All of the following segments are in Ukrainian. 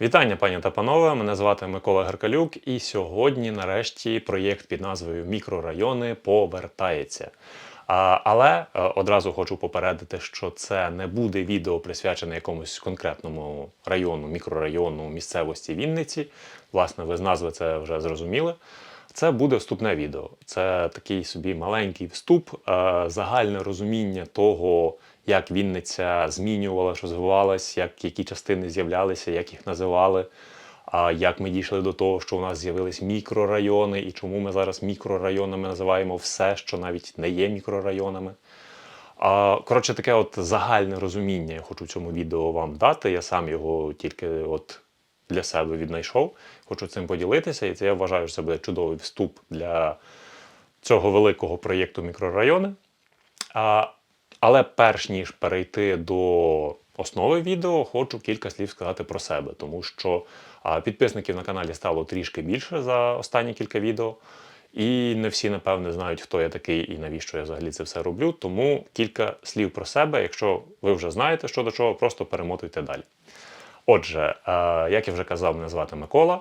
Вітання, пані та панове! Мене звати Микола Геркалюк, і сьогодні, нарешті, проєкт під назвою Мікрорайони повертається. Але е, одразу хочу попередити, що це не буде відео присвячене якомусь конкретному району, мікрорайону, місцевості Вінниці. Власне, ви з назви це вже зрозуміли. Це буде вступне відео. Це такий собі маленький вступ, е, загальне розуміння того, як Вінниця змінювалась, розвивалась, як які частини з'являлися, як їх називали, а як ми дійшли до того, що у нас з'явились мікрорайони, і чому ми зараз мікрорайонами називаємо все, що навіть не є мікрорайонами. А, Коротше, таке от загальне розуміння я хочу цьому відео вам дати. Я сам його тільки от для себе віднайшов. Хочу цим поділитися, і це я вважаю, що це буде чудовий вступ для цього великого проєкту мікрорайони. А, але перш ніж перейти до основи відео, хочу кілька слів сказати про себе, тому що підписників на каналі стало трішки більше за останні кілька відео. І не всі, напевне, знають, хто я такий і навіщо я взагалі це все роблю. Тому кілька слів про себе. Якщо ви вже знаєте, що до чого, просто перемотуйте далі. Отже, як я вже казав, мене звати Микола.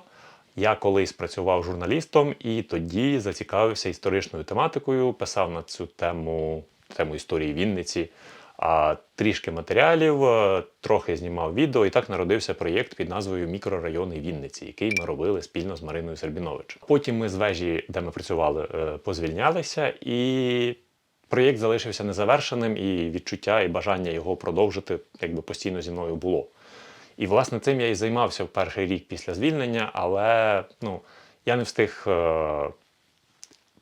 Я колись працював журналістом і тоді зацікавився історичною тематикою, писав на цю тему, тему історії Вінниці, а трішки матеріалів, е, трохи знімав відео, і так народився проєкт під назвою Мікрорайони Вінниці, який ми робили спільно з Мариною Сербінович. Потім ми з вежі, де ми працювали, е, позвільнялися, і проєкт залишився незавершеним, і відчуття і бажання його продовжити якби постійно зі мною було. І, власне, цим я і займався в перший рік після звільнення, але ну, я не встиг е,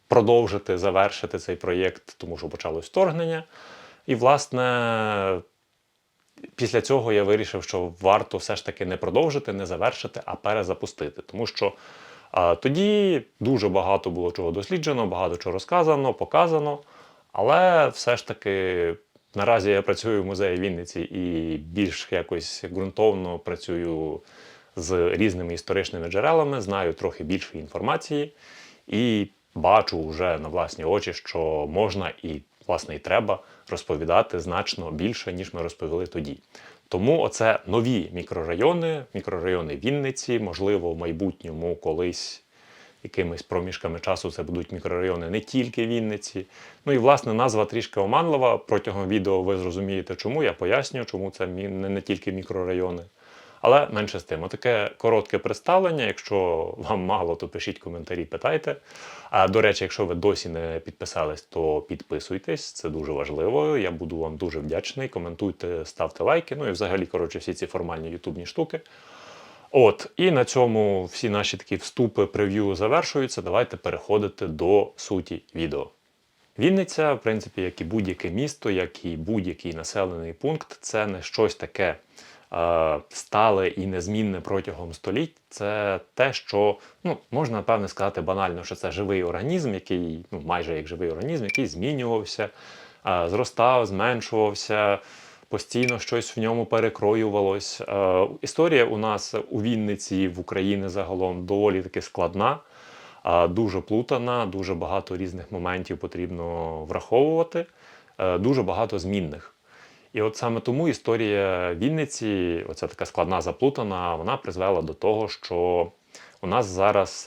продовжити, завершити цей проєкт, тому що почалось вторгнення. І, власне, після цього я вирішив, що варто все ж таки не продовжити, не завершити, а перезапустити. Тому що е, тоді дуже багато було чого досліджено, багато чого розказано, показано. Але все ж таки Наразі я працюю в музеї Вінниці і більш якось ґрунтовно працюю з різними історичними джерелами, знаю трохи більше інформації і бачу вже на власні очі, що можна і, власне, і треба розповідати значно більше, ніж ми розповіли тоді. Тому оце нові мікрорайони, мікрорайони Вінниці, можливо, в майбутньому колись якимись проміжками часу це будуть мікрорайони не тільки Вінниці. Ну і власне назва трішки оманлива. Протягом відео ви зрозумієте, чому я пояснюю, чому це не, тільки мікрорайони. Але менше з тим, отаке коротке представлення. Якщо вам мало, то пишіть коментарі, питайте. А до речі, якщо ви досі не підписались, то підписуйтесь, це дуже важливо. Я буду вам дуже вдячний. Коментуйте, ставте лайки. Ну і взагалі, коротше, всі ці формальні ютубні штуки. От, і на цьому всі наші такі вступи прев'ю завершуються. Давайте переходити до суті відео. Вінниця, в принципі, як і будь-яке місто, як і будь-який населений пункт, це не щось таке стале і незмінне протягом століть. Це те, що ну, можна напевне сказати банально, що це живий організм, який ну, майже як живий організм, який змінювався, е, зростав, зменшувався постійно щось в ньому перекроювалось. Е, історія у нас у Вінниці в Україні загалом доволі таки складна, е, дуже плутана, дуже багато різних моментів потрібно враховувати, е, дуже багато змінних. І от саме тому історія Вінниці, оця така складна заплутана, вона призвела до того, що у нас зараз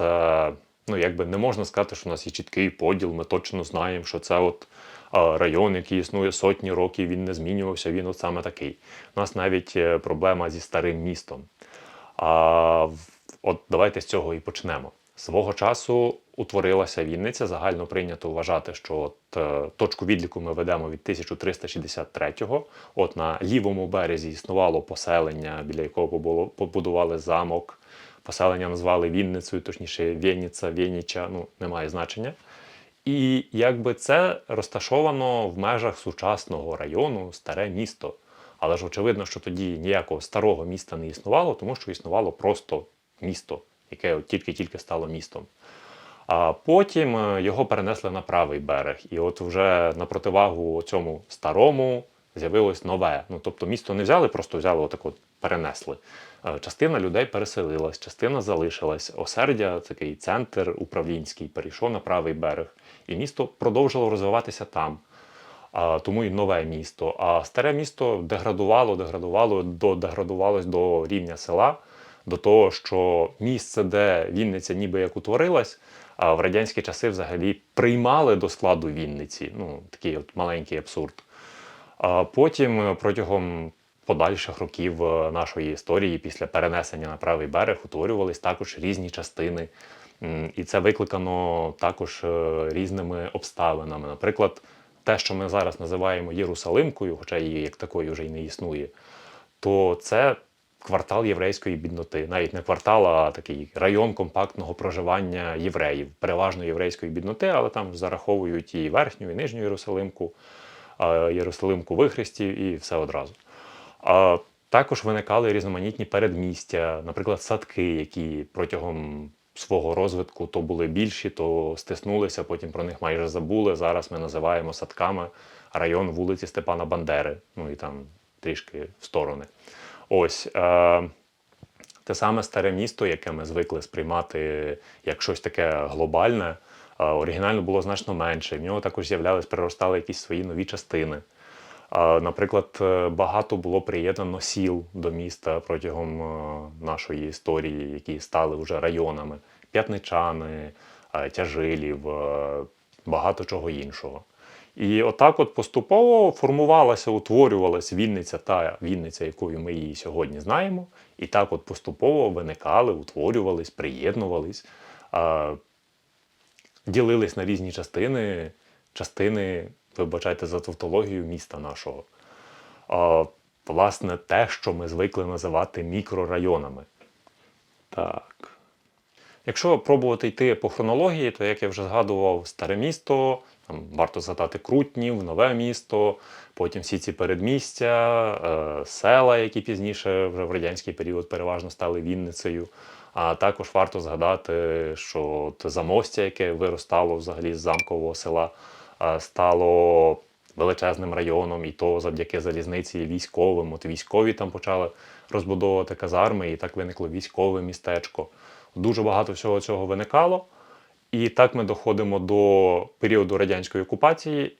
ну якби не можна сказати, що у нас є чіткий поділ, ми точно знаємо, що це от район, який існує сотні років, він не змінювався, він от саме такий. У нас навіть е, проблема зі старим містом. А, От давайте з цього і почнемо. Свого часу утворилася Вінниця. Загально прийнято вважати, що от, е, точку відліку ми ведемо від 1363-го. От на лівому березі існувало поселення, біля якого побудували замок. Поселення назвали Вінницею, точніше Вєніця, Вєніча, ну немає значення. І якби це розташовано в межах сучасного району старе місто. Але ж очевидно, що тоді ніякого старого міста не існувало, тому що існувало просто місто, яке тільки-тільки стало містом. А потім е, його перенесли на правий берег. І от вже на противагу цьому старому з'явилось нове. Ну тобто місто не взяли, просто взяли отак от перенесли. Е, частина людей переселилась, частина залишилась. Осердя, такий центр управлінський, перейшов на правий берег, і місто продовжило розвиватися там. А, Тому і нове місто. А старе місто деградувало, деградувало, додеградувалось до рівня села, до того, що місце, де Вінниця ніби як утворилась, а в радянські часи взагалі приймали до складу Вінниці. Ну, такий от маленький абсурд. А потім е, протягом подальших років е, нашої історії, після перенесення на правий берег, утворювались також різні частини. І це викликано також е, різними обставинами. Наприклад, те, що ми зараз називаємо Єрусалимкою, хоча її як такої вже й не існує, то це квартал єврейської бідноти. Навіть не квартал, а такий район компактного проживання євреїв, переважно єврейської бідноти, але там зараховують і верхню, і нижню Єрусалимку, Єрусалимку вихрестів і все одразу. А також виникали різноманітні передмістя, наприклад, садки, які протягом свого розвитку то були більші, то стиснулися, потім про них майже забули. Зараз ми називаємо садками район вулиці Степана Бандери, ну і там трішки в сторони. Ось. Е- те саме старе місто, яке ми звикли сприймати як щось таке глобальне, е, оригінально було значно менше. В нього також з'являлись, приростали якісь свої нові частини. А, Наприклад, е, багато було приєднано сіл до міста протягом е, нашої історії, які стали вже районами: п'ятничани, е, тяжилів, е, багато чого іншого. І отак от поступово формувалася, утворювалася Вінниця, та Вінниця, якою ми її сьогодні знаємо. І так от поступово виникали, утворювались, приєднувались, ділились на різні частини, частини, вибачайте за тавтологію, міста нашого. Власне, те, що ми звикли називати мікрорайонами. Так. Якщо пробувати йти по хронології, то як я вже згадував, старе місто, там варто згадати Крутнів, нове місто, потім всі ці передмістя, е, села, які пізніше вже в радянський період переважно стали Вінницею. А також варто згадати, що от замостя, яке виростало взагалі з замкового села, е, стало величезним районом, і то завдяки залізниці військовим. От військові там почали розбудовувати казарми, і так виникло військове містечко. Дуже багато всього цього виникало. І так ми доходимо до періоду радянської окупації,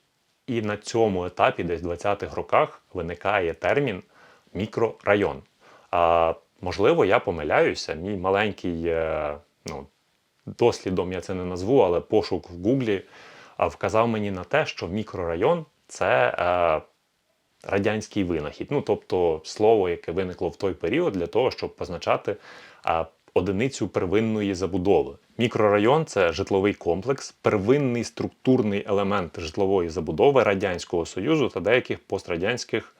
і на цьому етапі, десь в 20-х роках, виникає термін мікрорайон. А, можливо, я помиляюся, мій маленький е, ну, дослідом я це не назву, але пошук в Гуглі вказав мені на те, що мікрорайон це е, радянський винахід. Ну, тобто слово, яке виникло в той період для того, щоб позначати одиницю первинної забудови. Мікрорайон це житловий комплекс, первинний структурний елемент житлової забудови Радянського Союзу та деяких пострадянських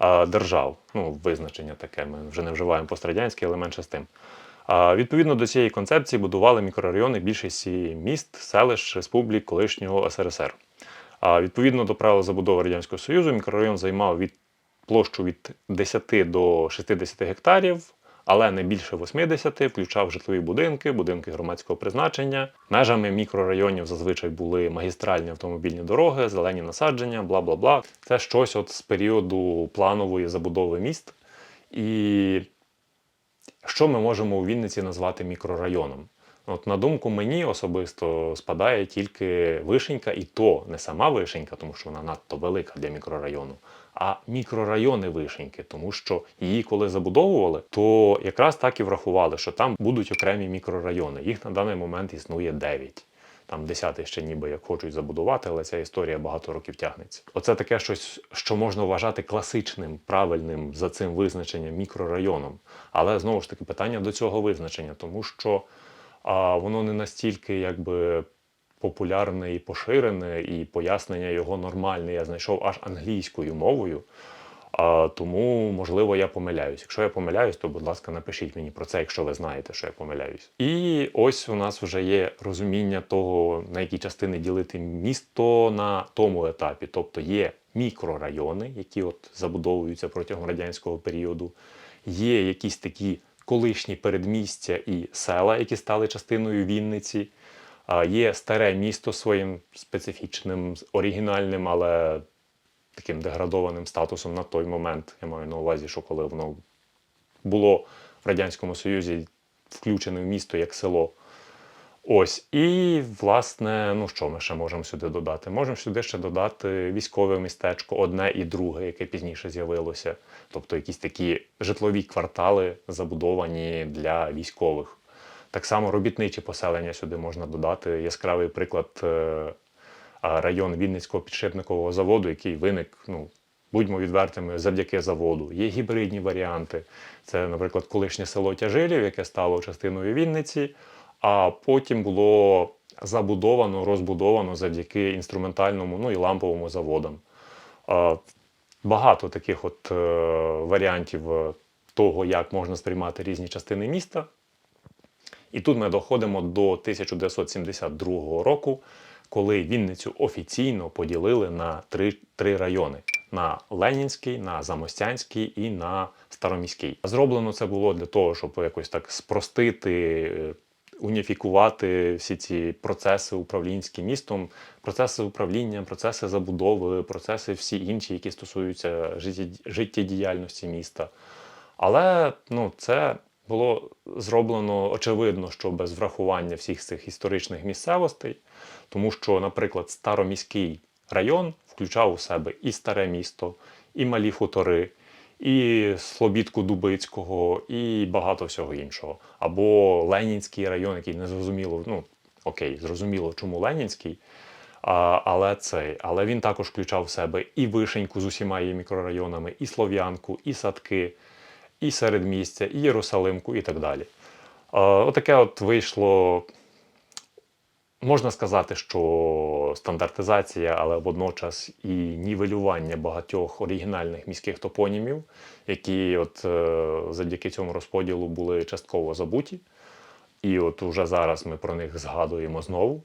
е, держав. Ну, визначення таке. Ми вже не вживаємо пострадянське, але менше з тим. А, Відповідно до цієї концепції будували мікрорайони більшості міст, селищ, республік колишнього СРСР. А відповідно до правил забудови Радянського Союзу, мікрорайон займав від площу від 10 до 60 гектарів, але не більше 80, включав житлові будинки, будинки громадського призначення. Межами мікрорайонів зазвичай були магістральні автомобільні дороги, зелені насадження, бла бла бла. Це щось от з періоду планової забудови міст. І що ми можемо у Вінниці назвати мікрорайоном? От на думку мені особисто спадає тільки вишенька, і то не сама вишенька, тому що вона надто велика для мікрорайону, а мікрорайони вишеньки, тому що її коли забудовували, то якраз так і врахували, що там будуть окремі мікрорайони. Їх на даний момент існує 9. Там десятий ще ніби як хочуть забудувати, але ця історія багато років тягнеться. Оце таке щось, що можна вважати класичним, правильним за цим визначенням мікрорайоном. Але знову ж таки питання до цього визначення, тому що а, воно не настільки якби популярне і поширене, і пояснення його нормальне я знайшов аж англійською мовою. А, тому, можливо, я помиляюсь. Якщо я помиляюсь, то, будь ласка, напишіть мені про це, якщо ви знаєте, що я помиляюсь. І ось у нас вже є розуміння того, на які частини ділити місто на тому етапі. Тобто є мікрорайони, які от забудовуються протягом радянського періоду, є якісь такі колишні передмістя і села, які стали частиною Вінниці. Є старе місто своїм специфічним, оригінальним, але таким деградованим статусом на той момент. Я маю на увазі, що коли воно було в Радянському Союзі включене в місто як село. Ось, і власне, ну що ми ще можемо сюди додати? Можемо сюди ще додати військове містечко, одне і друге, яке пізніше з'явилося. Тобто якісь такі житлові квартали забудовані для військових. Так само робітничі поселення сюди можна додати. Яскравий приклад е, район Вінницького підшипникового заводу, який виник, ну, будьмо відвертими, завдяки заводу. Є гібридні варіанти. Це, наприклад, колишнє село Тяжилів, яке стало частиною Вінниці, а потім було забудовано, розбудовано завдяки інструментальному ну і ламповому заводам. Багато таких от е, варіантів е, того, як можна сприймати різні частини міста. І тут ми доходимо до 1972 року, коли Вінницю офіційно поділили на три, три райони: на Ленінський, на Замостянський і на Староміський. Зроблено це було для того, щоб якось так спростити. е, Уніфікувати всі ці процеси управлінські містом, процеси управління, процеси забудови, процеси всі інші, які стосуються життєдіяльності міста. Але ну, це було зроблено очевидно, що без врахування всіх цих історичних місцевостей, тому що, наприклад, Староміський район включав у себе і старе місто, і малі хутори, і Слобідку Дубицького, і багато всього іншого. Або Ленінський район, який не зрозуміло, ну окей, зрозуміло, чому Ленінський. А, але цей, але він також включав в себе і Вишеньку з усіма її мікрорайонами, і Слов'янку, і Садки, і Середмістя, і Єрусалимку, і так далі. Отаке от вийшло. Можна сказати, що стандартизація, але водночас і нівелювання багатьох оригінальних міських топонімів, які от е, завдяки цьому розподілу були частково забуті. І от уже зараз ми про них згадуємо знову.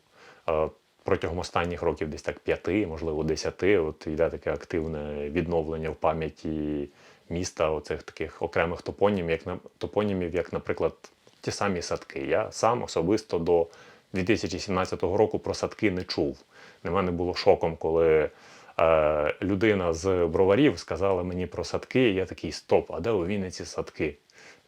Е, Протягом останніх років, десь так п'яти, можливо, десяти, от йде таке активне відновлення в пам'яті міста оцих таких окремих топонімів, як на топонімів, як, наприклад, ті самі садки. Я сам особисто до 2017 року про садки не чув. Для мене було шоком, коли е, людина з броварів сказала мені про садки, і я такий стоп, а де у Вінниці садки?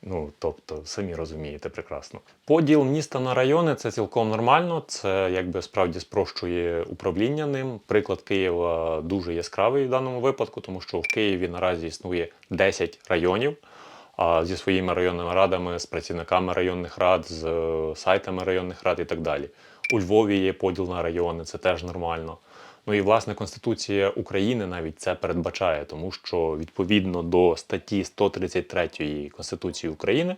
Ну, тобто, самі розумієте прекрасно. Поділ міста на райони це цілком нормально. Це якби справді спрощує управління ним. Приклад Києва дуже яскравий в даному випадку, тому що в Києві наразі існує 10 районів а, зі своїми районними радами, з працівниками районних рад, з е, сайтами районних рад і так далі. У Львові є поділ на райони, це теж нормально. Ну і власне Конституція України навіть це передбачає, тому що відповідно до статті 133 Конституції України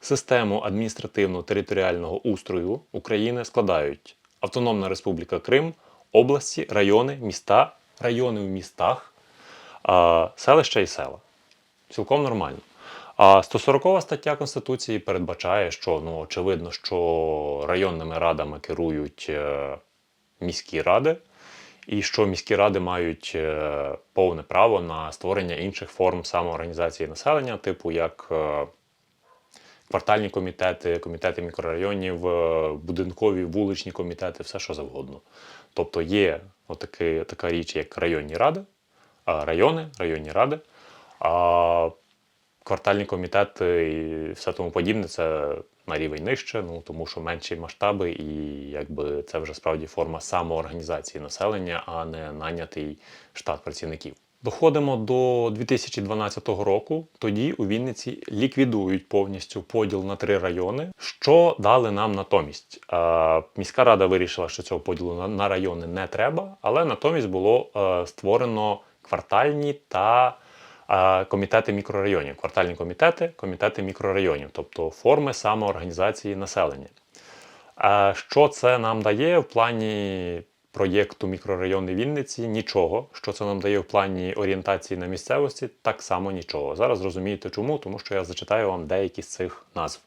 систему адміністративно-територіального устрою України складають Автономна Республіка Крим, області, райони, міста, райони в містах, селища і села. Цілком нормально. А 140 стаття Конституції передбачає, що ну очевидно, що районними радами керують е, міські ради, і що міські ради мають е, повне право на створення інших форм самоорганізації населення, типу як е, квартальні комітети, комітети мікрорайонів, е, будинкові, вуличні комітети, все що завгодно. Тобто є отаки, така річ, як районні ради, райони, районні ради. Квартальні комітети і все тому подібне це на рівень нижче, ну тому що менші масштаби, і якби це вже справді форма самоорганізації населення, а не нанятий штат працівників. Доходимо до 2012 року. Тоді у Вінниці ліквідують повністю поділ на три райони. Що дали нам натомість? Е, міська рада вирішила, що цього поділу на, на райони не треба, але натомість було е, створено квартальні та е, комітети мікрорайонів. Квартальні комітети, комітети мікрорайонів, тобто форми самоорганізації населення. Що це нам дає в плані проєкту мікрорайони Вінниці? Нічого. Що це нам дає в плані орієнтації на місцевості? Так само нічого. Зараз розумієте чому, тому що я зачитаю вам деякі з цих назв.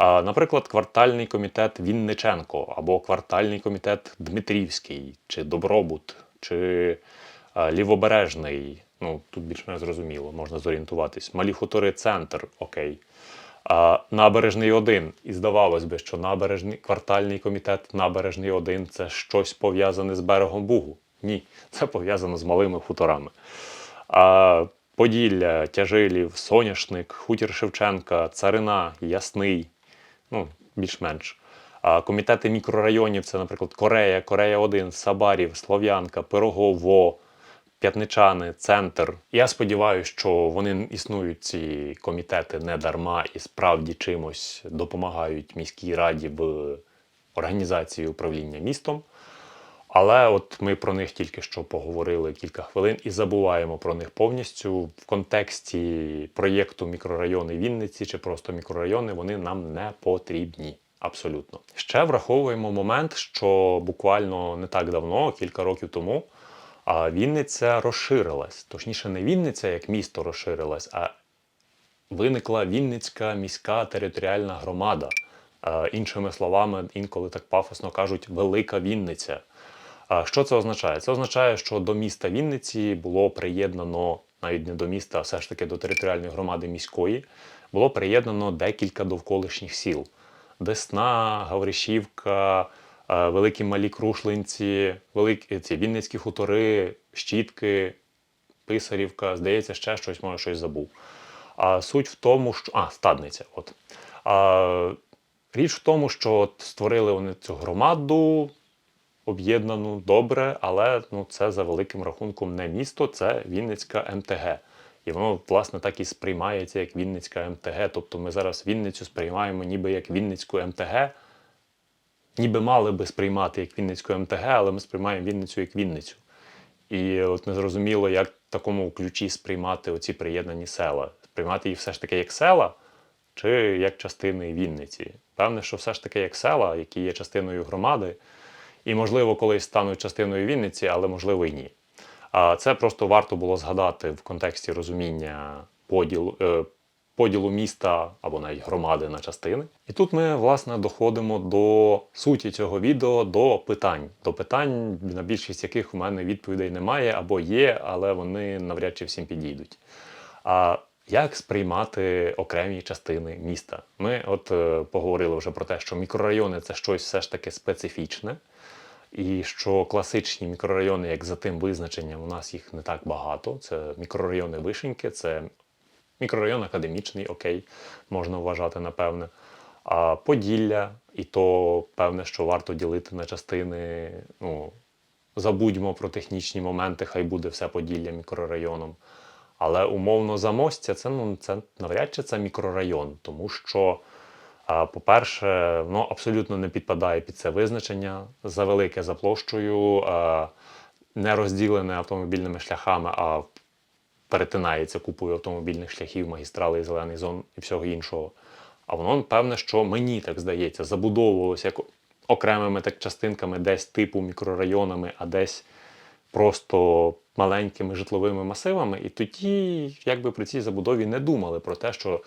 Наприклад, квартальний комітет Вінниченко або квартальний комітет Дмитрівський, чи Добробут, чи Лівобережний. Ну, тут більш-менш зрозуміло, можна зорієнтуватись. Малі хутори центр, окей. А, набережний 1. І здавалось би, що набережний квартальний комітет Набережний 1 це щось пов'язане з берегом Бугу. Ні, це пов'язано з малими хуторами. А, Поділля, Тяжилів, Соняшник, Хутір Шевченка, Царина, Ясний, ну, більш-менш. А комітети мікрорайонів це, наприклад, Корея, Корея 1, Сабарів, Слов'янка, Пирогово, П'ятничани, Центр. Я сподіваюся, що вони існують ці комітети не дарма і справді чимось допомагають міській раді в організації управління містом. Але от ми про них тільки що поговорили кілька хвилин і забуваємо про них повністю в контексті проєкту мікрорайони Вінниці чи просто мікрорайони вони нам не потрібні. Абсолютно. Ще враховуємо момент, що буквально не так давно, кілька років тому, а Вінниця розширилась. Точніше, не Вінниця як місто розширилась, а виникла Вінницька міська територіальна громада. Е, Іншими словами, інколи так пафосно кажуть Велика Вінниця. Що це означає? Це означає, що до міста Вінниці було приєднано навіть не до міста, а все ж таки до територіальної громади міської, було приєднано декілька довколишніх сіл: Десна, Гавришівка, Великі Малі Крушлинці, Великі ці Вінницькі хутори, Щітки, Писарівка, здається, ще щось, може, щось забув. А суть в тому, що. А, стадниця. От. А, річ в тому, що от створили вони цю громаду об'єднану добре, але ну, це за великим рахунком не місто, це Вінницька МТГ. І воно, власне, так і сприймається як Вінницька МТГ. Тобто ми зараз Вінницю сприймаємо ніби як Вінницьку МТГ. Ніби мали би сприймати як Вінницьку МТГ, але ми сприймаємо Вінницю як Вінницю. І от незрозуміло, як в такому ключі сприймати оці приєднані села. Сприймати їх все ж таки як села чи як частини Вінниці. Певне, що все ж таки як села, які є частиною громади, і, можливо, колись стануть частиною Вінниці, але можливо і ні. А це просто варто було згадати в контексті розуміння поділу, е, поділу міста або навіть громади на частини. І тут ми, власне, доходимо до суті цього відео, до питань. До питань, на більшість яких у мене відповідей немає або є, але вони навряд чи всім підійдуть. А як сприймати окремі частини міста? Ми от е, поговорили вже про те, що мікрорайони це щось все ж таки специфічне, і що класичні мікрорайони, як за тим визначенням, у нас їх не так багато. Це мікрорайони Вишеньки, це мікрорайон академічний, окей, можна вважати, напевне. А Поділля, і то певне, що варто ділити на частини. Ну, забудьмо про технічні моменти, хай буде все Поділля мікрорайоном. Але умовно замостя це ну це навряд чи це мікрорайон, тому що, по-перше, воно абсолютно не підпадає під це визначення за велике за площею, не розділене автомобільними шляхами, а перетинається купою автомобільних шляхів, магістралей, зелених зон і всього іншого. А воно, певне, що мені так здається, забудовувалося як окремими так частинками, десь типу мікрорайонами, а десь просто маленькими житловими масивами. І тоді, якби при цій забудові не думали про те, що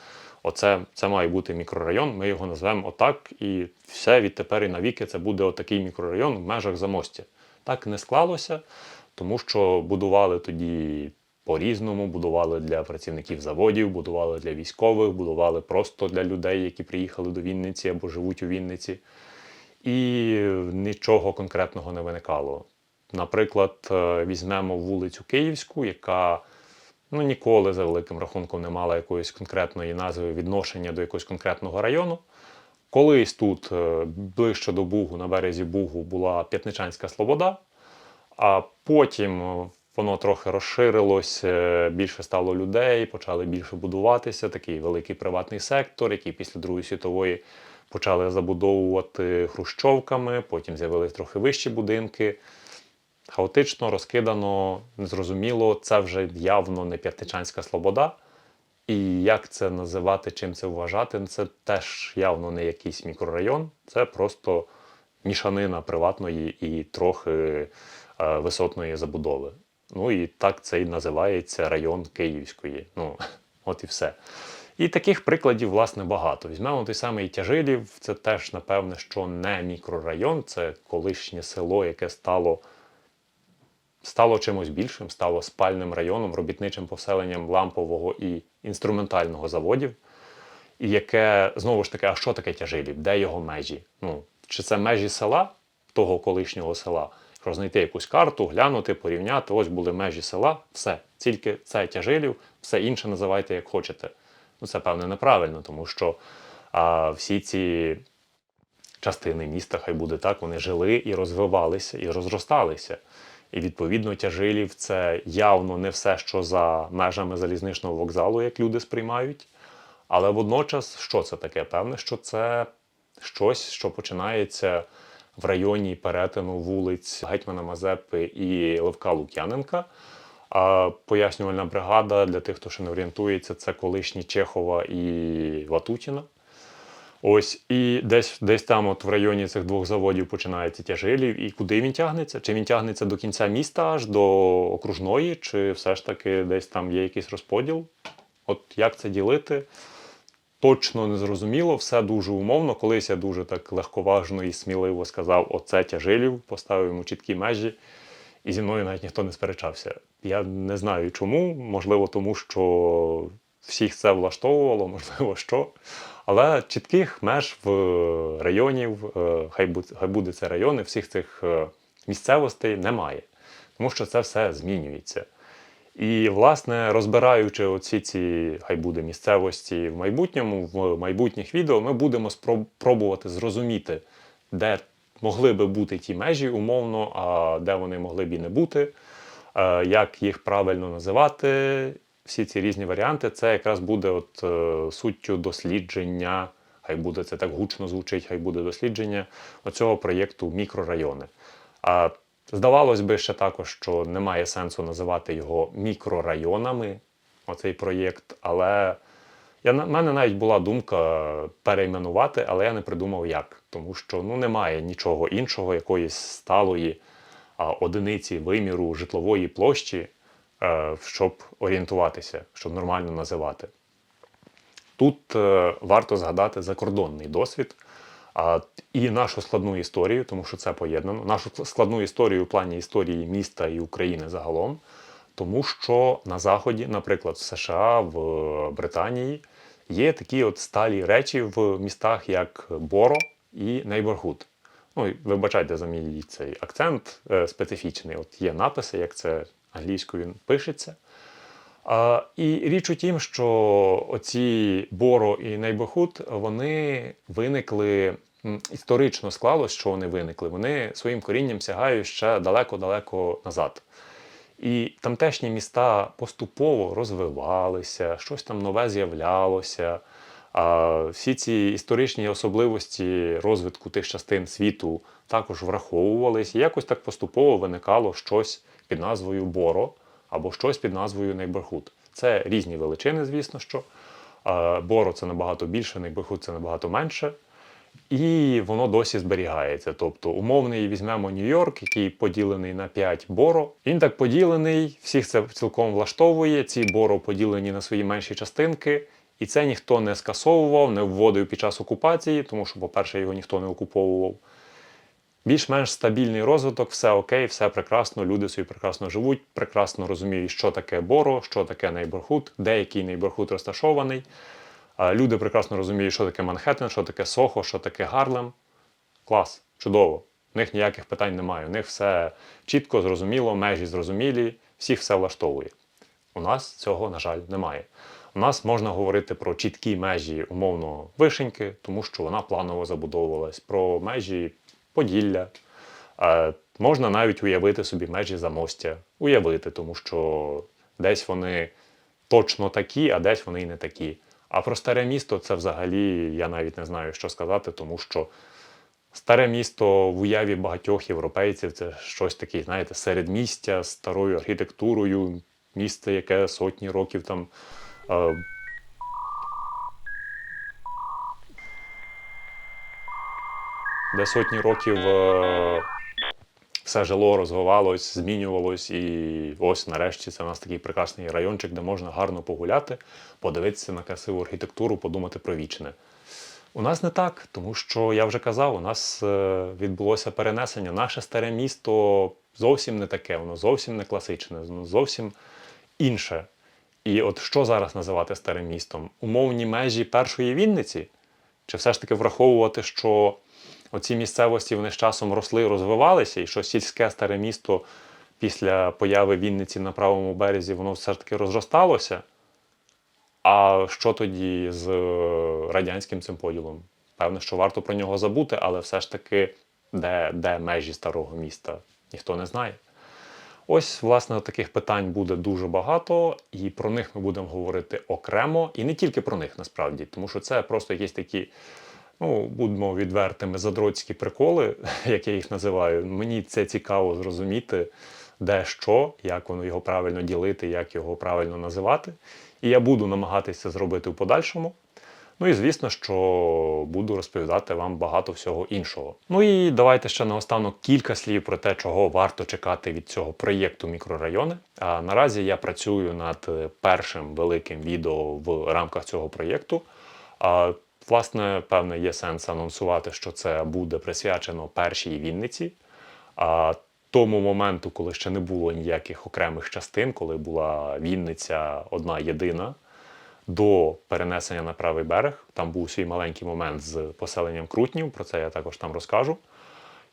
оце це має бути мікрорайон, ми його назвемо отак, і все відтепер і навіки це буде отакий мікрорайон в межах замостя. Так не склалося, тому що будували тоді по-різному, будували для працівників заводів, будували для військових, будували просто для людей, які приїхали до Вінниці або живуть у Вінниці. І нічого конкретного не виникало. Наприклад, е, візьмемо вулицю Київську, яка ну, ніколи за великим рахунком не мала якоїсь конкретної назви відношення до якогось конкретного району. Колись тут, е, ближче до Бугу, на березі Бугу, була П'ятничанська Слобода, а потім воно трохи розширилось, е, більше стало людей, почали більше будуватися. Такий великий приватний сектор, який після Другої світової почали забудовувати хрущовками, потім з'явились трохи вищі будинки. Хаотично, розкидано, незрозуміло, це вже явно не П'ятничанська Слобода. І як це називати, чим це вважати, це теж явно не якийсь мікрорайон, це просто мішанина приватної і трохи е, висотної забудови. Ну і так це і називається район Київської. Ну, от і все. І таких прикладів, власне, багато. Візьмемо той самий Тяжилів, це теж, напевне, що не мікрорайон, це колишнє село, яке стало стало чимось більшим, стало спальним районом, робітничим поселенням лампового і інструментального заводів, і яке, знову ж таки, а що таке тяжилів? Де його межі? Ну, Чи це межі села, того колишнього села? Якщо знайти якусь карту, глянути, порівняти, ось були межі села, все, тільки це тяжилів, все інше називайте як хочете. Ну, Це, певне, неправильно, тому що а, всі ці частини міста, хай буде так, вони жили і розвивалися, і розросталися. І відповідно тяжилів це явно не все, що за межами залізничного вокзалу, як люди сприймають. Але водночас, що це таке? Певне, що це щось, що починається в районі перетину вулиць Гетьмана Мазепи і Левка Лук'яненка. Пояснювальна бригада для тих, хто ще не орієнтується, це колишні Чехова і Ватутіна. Ось і десь десь там, от в районі цих двох заводів, починається тяжилів. І куди він тягнеться? Чи він тягнеться до кінця міста аж до окружної, чи все ж таки десь там є якийсь розподіл? От як це ділити? Точно не зрозуміло, все дуже умовно. Колись я дуже так легковажно і сміливо сказав: оце тяжилів, поставив йому чіткі межі, і зі мною навіть ніхто не сперечався. Я не знаю чому, можливо, тому що всіх це влаштовувало, можливо, що. Але чітких меж в районів, е, хай буде, це райони, всіх цих е, місцевостей немає. Тому що це все змінюється. І, власне, розбираючи оці ці хай буде місцевості в майбутньому, в майбутніх відео, ми будемо спроб- пробувати зрозуміти, де могли би бути ті межі умовно, а де вони могли б і не бути, е, як їх правильно називати. Всі ці різні варіанти, це якраз буде от, е, суттю дослідження, хай буде це так гучно звучить, хай буде дослідження оцього проєкту мікрорайони. А здавалось би ще також, що немає сенсу називати його мікрорайонами, оцей проєкт, але я, в мене навіть була думка перейменувати, але я не придумав як. Тому що ну, немає нічого іншого, якоїсь сталої а, одиниці виміру житлової площі, е, щоб орієнтуватися, щоб нормально називати. Тут е, варто згадати закордонний досвід і нашу складну історію, тому що це поєднано. Нашу складну історію у плані історії міста і України загалом, тому що на Заході, наприклад, в США, в Британії, є такі от сталі речі в містах, як Боро і Нейборгуд. Ну, вибачайте за мій цей акцент е, специфічний. От є написи, як це англійською пишеться. І річ у тім, що оці Боро і Нейбохуд, вони виникли історично склалось, що вони виникли. Вони своїм корінням сягають ще далеко-далеко назад. І тамтешні міста поступово розвивалися, щось там нове з'являлося. А всі ці історичні особливості розвитку тих частин світу також враховувались. І якось так поступово виникало щось під назвою Боро або щось під назвою Нейборхуд. Це різні величини, звісно що. Боро це набагато більше, Нейборхуд це набагато менше. І воно досі зберігається. Тобто, умовний візьмемо Нью-Йорк, який поділений на 5 боро. Він так поділений, всіх це цілком влаштовує. Ці боро поділені на свої менші частинки. І це ніхто не скасовував, не вводив під час окупації, тому що, по-перше, його ніхто не окуповував. Більш-менш стабільний розвиток, все окей, все прекрасно, люди собі прекрасно живуть, прекрасно розуміють, що таке Боро, що таке нейборхуд, де який нейборхуд розташований. Люди прекрасно розуміють, що таке Манхеттен, що таке Сохо, що таке Гарлем. Клас, чудово. У них ніяких питань немає. У них все чітко, зрозуміло, межі зрозумілі, всіх все влаштовує. У нас цього, на жаль, немає. У нас можна говорити про чіткі межі, умовно, вишеньки, тому що вона планово забудовувалась, про межі Поділля. Е, можна навіть уявити собі межі замостя. Уявити, тому що десь вони точно такі, а десь вони і не такі. А про старе місто це взагалі я навіть не знаю, що сказати, тому що старе місто в уяві багатьох європейців це щось таке, знаєте, середмістя з старою архітектурою, місто, яке сотні років там. Де сотні років е, все жило, розвивалось, змінювалось, і ось нарешті це у нас такий прекрасний райончик, де можна гарно погуляти, подивитися на красиву архітектуру, подумати про вічне. У нас не так, тому що я вже казав, у нас е, відбулося перенесення. Наше старе місто зовсім не таке, воно зовсім не класичне, воно зовсім інше. І от що зараз називати старим містом? Умовні межі першої Вінниці? Чи все ж таки враховувати, що оці місцевості вони з часом росли, розвивалися, і що сільське старе місто після появи Вінниці на правому березі воно все ж таки розросталося? А що тоді з е, радянським цим поділом? Певно, що варто про нього забути, але все ж таки, де, де межі старого міста, ніхто не знає. Ось, власне, таких питань буде дуже багато, і про них ми будемо говорити окремо, і не тільки про них насправді, тому що це просто якісь такі, ну, будемо відвертими, задроцькі приколи, як я їх називаю. Мені це цікаво зрозуміти, де що, як воно його правильно ділити, як його правильно називати. І я буду намагатися зробити в подальшому. Ну і звісно, що буду розповідати вам багато всього іншого. Ну і давайте ще наостанок кілька слів про те, чого варто чекати від цього проєкту мікрорайони. А наразі я працюю над першим великим відео в рамках цього проєкту. А, власне, певне, є сенс анонсувати, що це буде присвячено першій Вінниці. А, тому моменту, коли ще не було ніяких окремих частин, коли була Вінниця одна єдина, до перенесення на правий берег. Там був свій маленький момент з поселенням крутнів, про це я також там розкажу.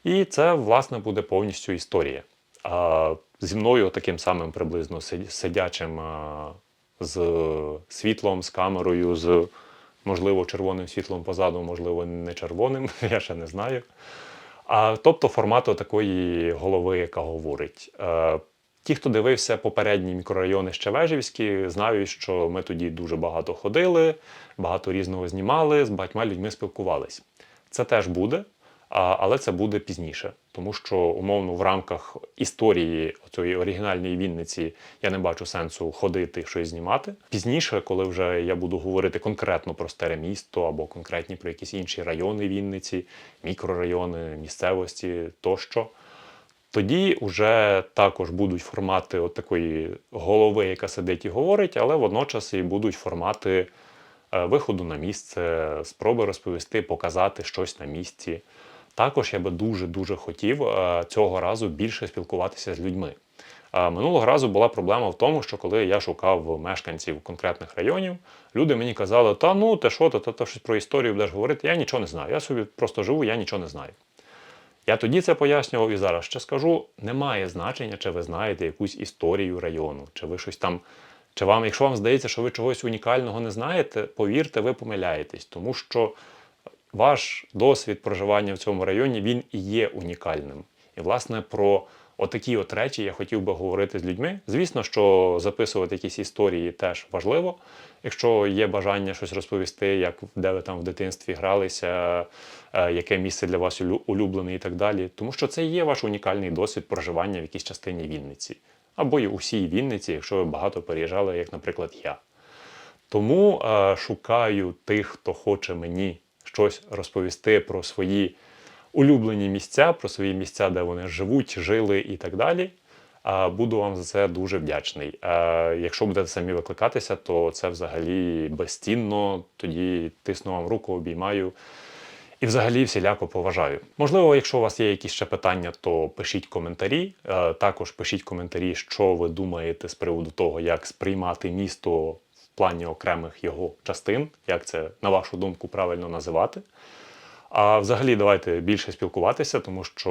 І це, власне, буде повністю історія. А, зі мною таким самим приблизно сидячим з світлом, з камерою, з, можливо, червоним світлом позаду, можливо, не червоним, я ще не знаю. А, тобто формату такої голови, яка говорить. Е, Ті, хто дивився попередні мікрорайони Щевежівські, знають, що ми тоді дуже багато ходили, багато різного знімали, з багатьма людьми спілкувались. Це теж буде, але це буде пізніше, тому що умовно в рамках історії цієї оригінальної Вінниці я не бачу сенсу ходити щось знімати. Пізніше, коли вже я буду говорити конкретно про старе місто або конкретні про якісь інші райони Вінниці, мікрорайони, місцевості тощо. Тоді вже також будуть формати от такої голови, яка сидить і говорить, але водночас і будуть формати е, виходу на місце, спроби розповісти, показати щось на місці. Також я би дуже-дуже хотів е, цього разу більше спілкуватися з людьми. Е, Минулого разу була проблема в тому, що коли я шукав мешканців конкретних районів, люди мені казали, та ну ти що, ти, ти, ти щось про історію будеш говорити, я нічого не знаю. Я собі просто живу, я нічого не знаю. Я тоді це пояснював і зараз ще скажу: немає значення, чи ви знаєте якусь історію району, чи ви щось там. Чи вам, якщо вам здається, що ви чогось унікального не знаєте, повірте, ви помиляєтесь, тому що ваш досвід проживання в цьому районі він і є унікальним. І, власне, про отакі от речі я хотів би говорити з людьми. Звісно, що записувати якісь історії теж важливо. Якщо є бажання щось розповісти, як де ви там в дитинстві гралися, е, яке місце для вас улюблене і так далі. Тому що це є ваш унікальний досвід проживання в якійсь частині Вінниці. Або й усій Вінниці, якщо ви багато переїжджали, як, наприклад, я. Тому е, шукаю тих, хто хоче мені щось розповісти про свої улюблені місця, про свої місця, де вони живуть, жили і так далі. Буду вам за це дуже вдячний. Якщо будете самі викликатися, то це взагалі безцінно. Тоді тисну вам руку, обіймаю. І взагалі всіляко поважаю. Можливо, якщо у вас є якісь ще питання, то пишіть коментарі. Е, Також пишіть коментарі, що ви думаєте з приводу того, як сприймати місто плані окремих його частин, як це, на вашу думку, правильно називати. А взагалі давайте більше спілкуватися, тому що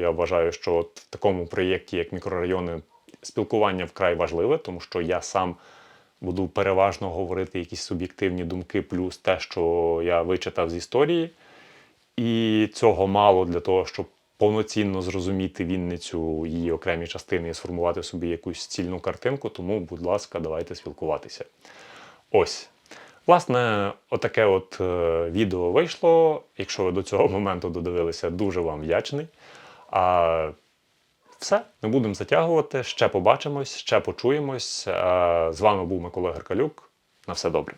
я вважаю, що от в такому проєкті, як мікрорайони, спілкування вкрай важливе, тому що я сам буду переважно говорити якісь суб'єктивні думки, плюс те, що я вичитав з історії. І цього мало для того, щоб повноцінно зрозуміти Вінницю, її окремі частини і сформувати собі якусь цільну картинку. Тому, будь ласка, давайте спілкуватися. Ось. Власне, отаке от е, відео вийшло. Якщо ви до цього моменту додивилися, дуже вам вдячний. А все, не будемо затягувати. Ще побачимось, ще почуємось. З вами був Микола Геркалюк. На все добре.